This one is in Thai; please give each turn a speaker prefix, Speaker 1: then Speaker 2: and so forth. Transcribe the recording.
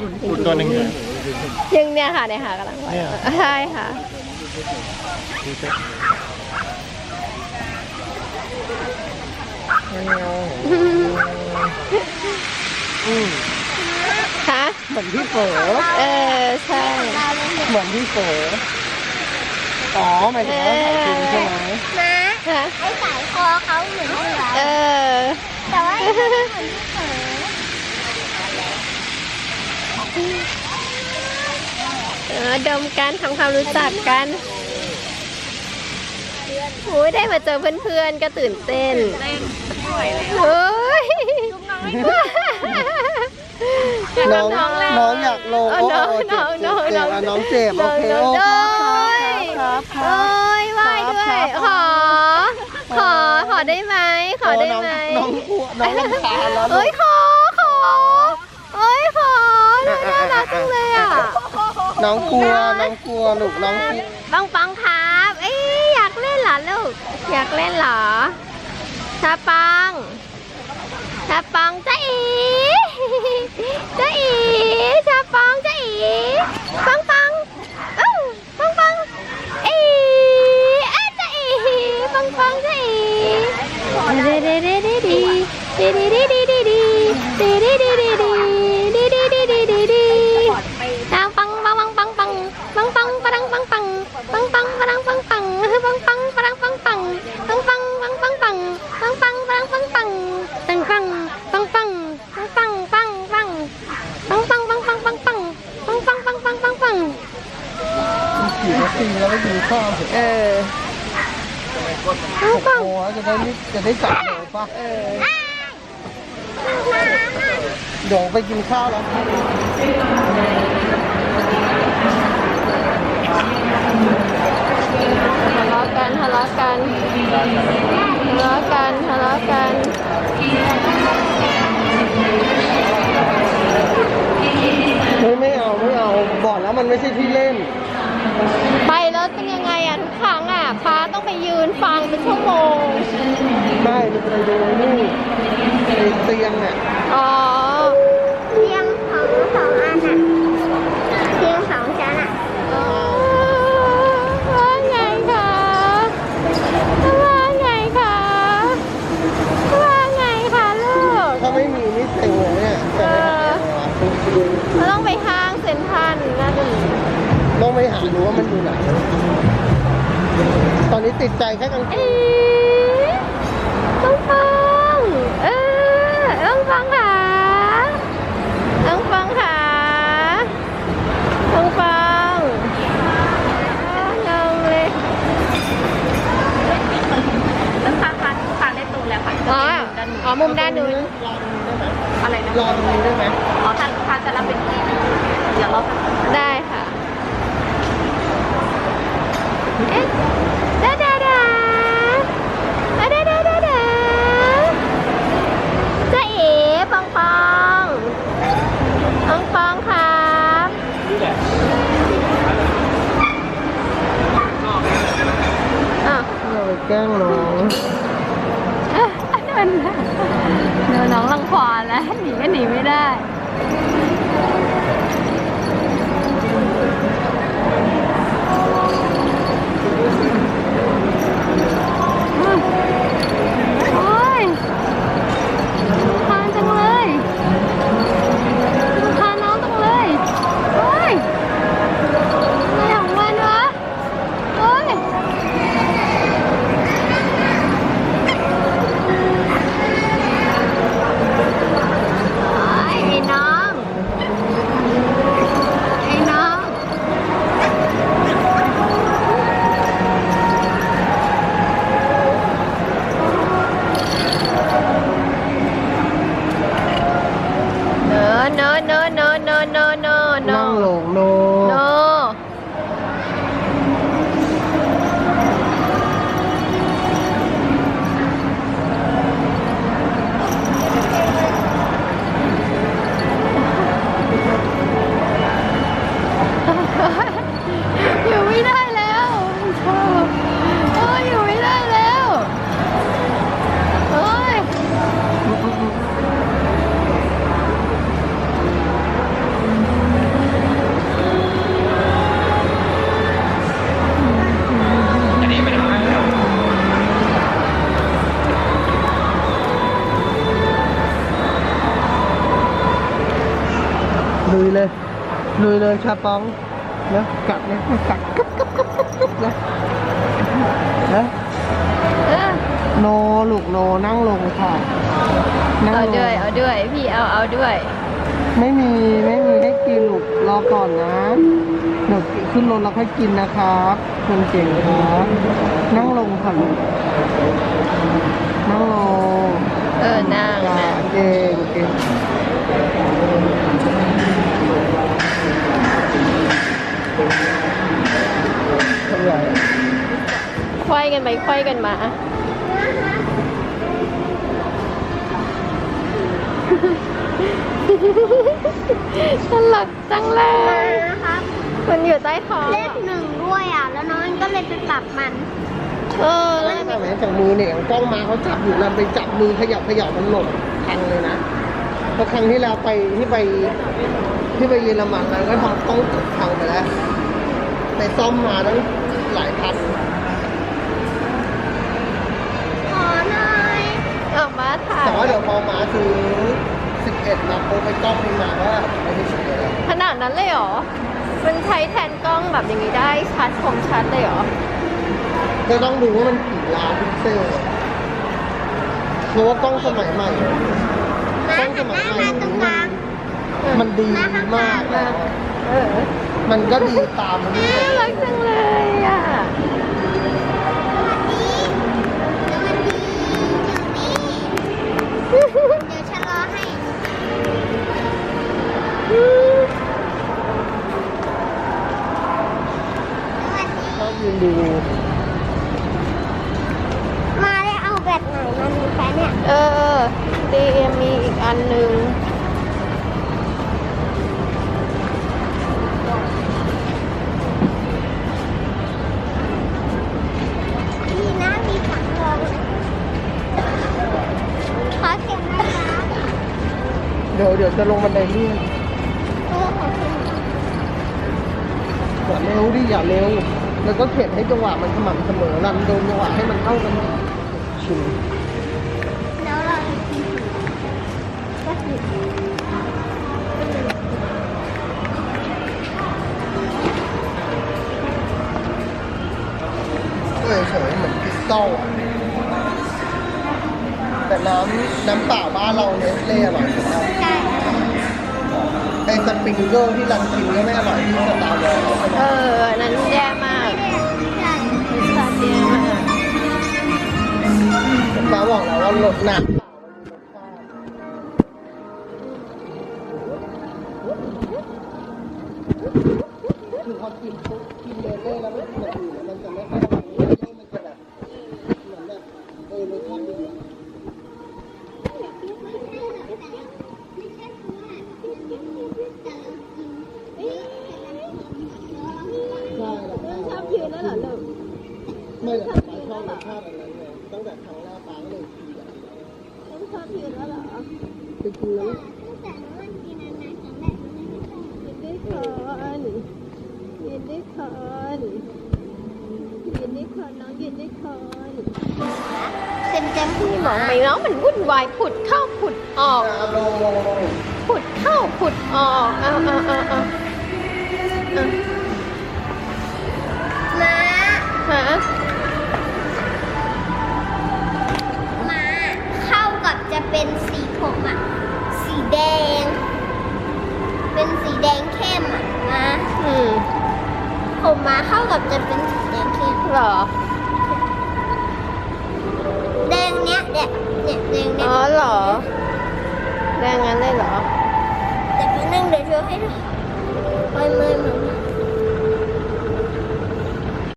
Speaker 1: อุดตัวหนึ่งเลย
Speaker 2: ยังเนี่ยค่ะเนี่ยค่ะกำลังว่าย
Speaker 1: เนี่ย
Speaker 2: ใช่ค่ะ
Speaker 1: ดูสิ
Speaker 3: อืม
Speaker 2: คะ
Speaker 3: เหมือนที่โฝ
Speaker 2: เออ ใช่
Speaker 3: เหมือนที่โฝอ๋อหมายถึงว่าสายจริงใช่ไหม
Speaker 4: นะ
Speaker 2: ค่ะ
Speaker 4: ไอ้สายคอเขาเหมือนเหลือ
Speaker 2: เออ
Speaker 4: แต่ว่าไอ้เหมือนที่เผลอ
Speaker 2: เออดมกันทำความรู้จักกันโอ้ยได้มาเจอเพื่อนๆก็ตื่นเต้นโอ้ย
Speaker 3: น้องน้องอยากลง
Speaker 2: เออ
Speaker 3: โอ้
Speaker 2: น้อง
Speaker 3: โอ้เจ็
Speaker 2: น้
Speaker 3: บ
Speaker 2: อง
Speaker 3: เจ็บ
Speaker 2: น้อง
Speaker 3: เจ็บอะน้องเจ็บโอเค
Speaker 2: น้อง
Speaker 3: โอ้
Speaker 2: น้อง
Speaker 3: ครับครับค
Speaker 2: โอ้
Speaker 3: รับ
Speaker 2: ยไหว้ด้วย
Speaker 3: ครับ
Speaker 2: ขอขอขอได้ไหมขอได้ไหม
Speaker 3: น้องกลัวน้องรำคาญแล้ว
Speaker 2: เอ้ยขอขอเอ้ยขอ น่ารักจังเลยอะ
Speaker 3: น้องกลัวน้องกลัวลูกน้องกลัว
Speaker 2: ปังปังครับเอ้ยอยากเล่นเหรอลูกอยากเล่นเหรอชาปังชาปังจ้าอีจ้าอีชาปังจ้าอีปังปังอื้อปังปังอีเอ้ยจ้าอีปังปังจ้าอีเดเดเดเดดีเดเดเดเดเดดีเดเดเด
Speaker 3: ตีแล้วไม่กินข้าวเสร็จ
Speaker 2: เออปังปัง
Speaker 3: โอ้จะได้ไม่จะได้จับหนูป่ะ
Speaker 2: เออ
Speaker 3: เดี๋ยวไปกินข้าวแล้ว
Speaker 2: ทะเลาะกันทะเลาะกันทะเลาะกันทะเลาะกัน
Speaker 3: เฮ้ยไม่เอาไม่เอาบอกแล้วมันไม่ใช่ที่เล่น
Speaker 2: ไปแล้วเป็นยังไงอะทุกครั้งอะฟ้าต้องไปยืนฟังเป็นชั่วโมง
Speaker 3: ไม่มันจะไปดูนี่ไอ้เตียงเนี่ย
Speaker 2: อ๋อ
Speaker 4: ต้อง
Speaker 2: ไป
Speaker 3: หา
Speaker 2: ดู
Speaker 3: ว่ามันอยู่ไหน ตอนนี้ติดใจแค่กางเก
Speaker 2: เอ๊
Speaker 3: งะ
Speaker 2: ต้องฟัง เออต้องฟังค่ะ acá, no no no no no no no
Speaker 3: นั่ง
Speaker 2: no
Speaker 3: ลงโน
Speaker 2: no ลุย
Speaker 3: เลยชาปองนะกัดนะกัดกึ๊บกึ๊บกึ๊บกึ๊บกึ๊บนะนะ
Speaker 2: เออ
Speaker 3: โนลูกโนนั่งลงค่ะนั่ง
Speaker 2: เอา
Speaker 3: ลง
Speaker 2: ด้วยเอาด้วย พี่เอาเอาด้วย
Speaker 3: ไม่มีไม่มีให้กินลูกรอก่อนนะเดี๋ยวขึ้นรถแล้วค่อยกินนะครับคนเก่งครับนั่งลงค่ะลูกนั่งลง
Speaker 2: เออนั่ง
Speaker 3: จ้า
Speaker 2: นะ
Speaker 3: เก่งเก่งทำไร
Speaker 2: ควายกันไปควายกันมาตลกจังเล
Speaker 4: มายนะครับ
Speaker 2: มันอยู่ใต้ท้อง
Speaker 4: เลขหนึ่งด้วยอะ แล้วน้องก็เลยไปปรับมัน
Speaker 2: เออแล้ว
Speaker 3: ไม่แม้จากมือเนี่ยกล้องมาเขาจับอยู่แล้วไปจับมือขยับขยับมันหล่นพังเลยนะเพราะครั้งที่แล้วไปที่ไปที่ไปเยอรมันแล้วก็ทำต้องตกพัง ไปแล้วไปซ่อมมาตั้งหลายพัน
Speaker 4: ขอหน่อย
Speaker 2: ออกมาถ่าย
Speaker 3: แต่ว่าเดี๋ยวพอมาถึง11มาโปไปกล้องมีมาว่าไม่ได้ช่วยแล้ว
Speaker 2: ขนาดนั้นเลยเหรอ มันใช้แทนกล้องแบบอย่างนี้ได้ชัดคมชัดเลยเหรอ
Speaker 3: ก็ต้องดูว่ามันกี่ล้านพิกเซลเพราะว่ากล้องสมัยใหม่
Speaker 4: มาหันหน้ามาตรงกลาง
Speaker 3: มันดีมากแล้ว
Speaker 2: เออ
Speaker 3: มันก็ดีตามมัน
Speaker 2: น่ารักจังเลยอะ
Speaker 4: สวัสดีสวัสดีเดี๋ยวฉันรอให้สวัสดี
Speaker 3: ชอบยืนดู
Speaker 4: มาได้เอาแบตไหนมาดูแฟนเนี่ย
Speaker 2: เออตีมีอีกอันหนึ่ง
Speaker 3: จะลงบันไดเลื่อน
Speaker 4: อ
Speaker 3: ย่าเร็วดิอย่าเร็ว แล้วก็เข็นให้จังหวะมันสม่ำเสมอรันโดนจังหวะให้มันเท่ากันชิม
Speaker 4: แล้วเราก็คือ
Speaker 3: ก็เฉยๆเหมือนคริสตัลอะแต่น้ำน้ำเปล่าบ้านเราเนสเล่อร่อยสุดแล้ว ไอ้สปริงเกิลที่รันกินก็ไม่อร่อยที่สตาร์วอลใช่ไหม
Speaker 2: เอออันนั้นแย่มาก
Speaker 4: ใช่
Speaker 2: สัตว์แย่มาก
Speaker 3: ฟ้าบอกแล้วว่าลดหนักคือพอกินปุ๊บกินเบเล่แล้วไม่กินอย่างอื่นแล้วมันจะไม่ค่อยเบเล่มันจะแบบเหมือนแบบเออรสชาติดีอะใช่แล้ว
Speaker 2: ชอบยืนแล้วเหรอลูก
Speaker 3: ไม่แต่ป้าชอบรสชาติอันนั้นไงตั้งแต่ครั้งแรกป้าก็เลยกินอะ
Speaker 2: อยืนแล้วเหรอ
Speaker 3: ไปกินแล้ว
Speaker 4: แต่ว่ากินอันานครั้งแรกมันไม่ชอบ
Speaker 2: ยืนด้วยคอนยืนด้วยคอนยืนด้วยคอนน้องยืนด้วยคอน
Speaker 4: เต็มเต็ม
Speaker 2: พี่หมองไม่น้องมันวุ่นวายผุดเข้าผุดออกผุดเข้าผุดออกเอาเอาเอาเอาอา
Speaker 4: มา ผมมาเข้ากับจะเป็นสีแดงเข้ม
Speaker 2: เหรอ
Speaker 4: แดงเนี้ยแดงเนี่ยแดงเนี้
Speaker 2: อ๋
Speaker 4: ย
Speaker 2: อเหรอแรงงั้นเลยเหรอ
Speaker 4: แต่พี่นั่งเดี๋ยวโชว์ให้ดูไม่ไม่ไม่